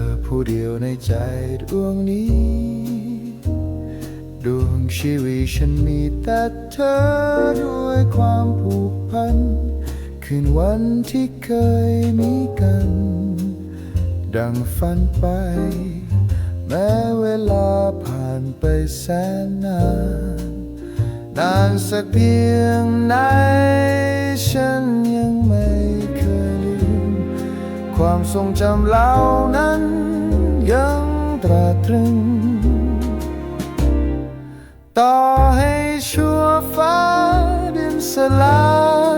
ธอผู้เดียวใจดวงนี้ ดวงชีวิตฉันมีแต่เธอด้วยความผูกพัน คืนวันที่เคยมีกัน ดังฝันไป แม้เวลาผ่านไปแสนนาน นานสักเพียงไหน ทรงจำเหล่านั้นยังตราตรึง ต่อให้ชั่วฟ้าดินสลา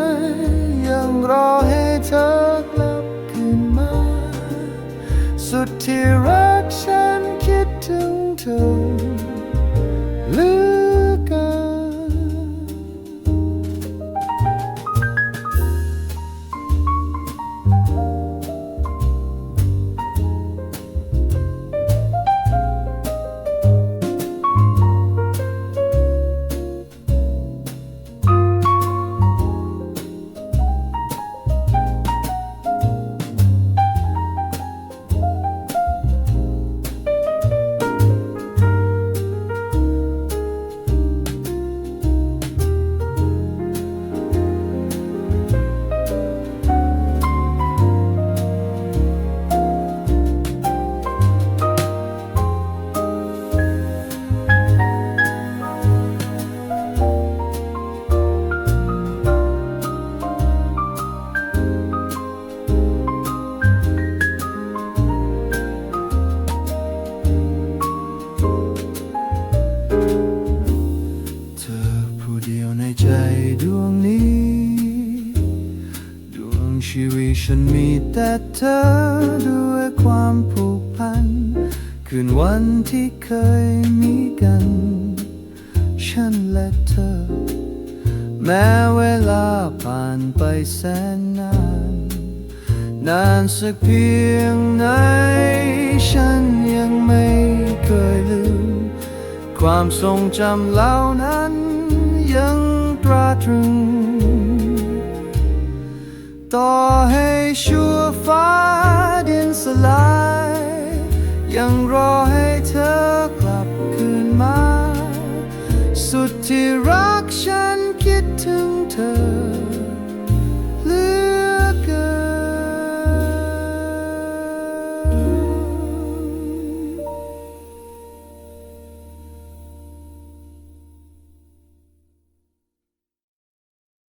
ยยังรอให้เธอกลับคืนมา สุดที่รักฉัน ใจดวงนี้ ดวงชีวิตฉันมีแต่เธอด้วยความผูกพัน คืนวันที่เคยมีกัน ฉันและเธอ แม้เวลาผ่านไปแสนนาน นานสักเพียงไหน ฉันยังไม่เคยลืม ความทรงจำเหล่านั้นยัง ตราตรึง ต่อให้ชั่วฟ้าดินสลาย ยังรอให้เธอกลับคืนมา สุดที่รัก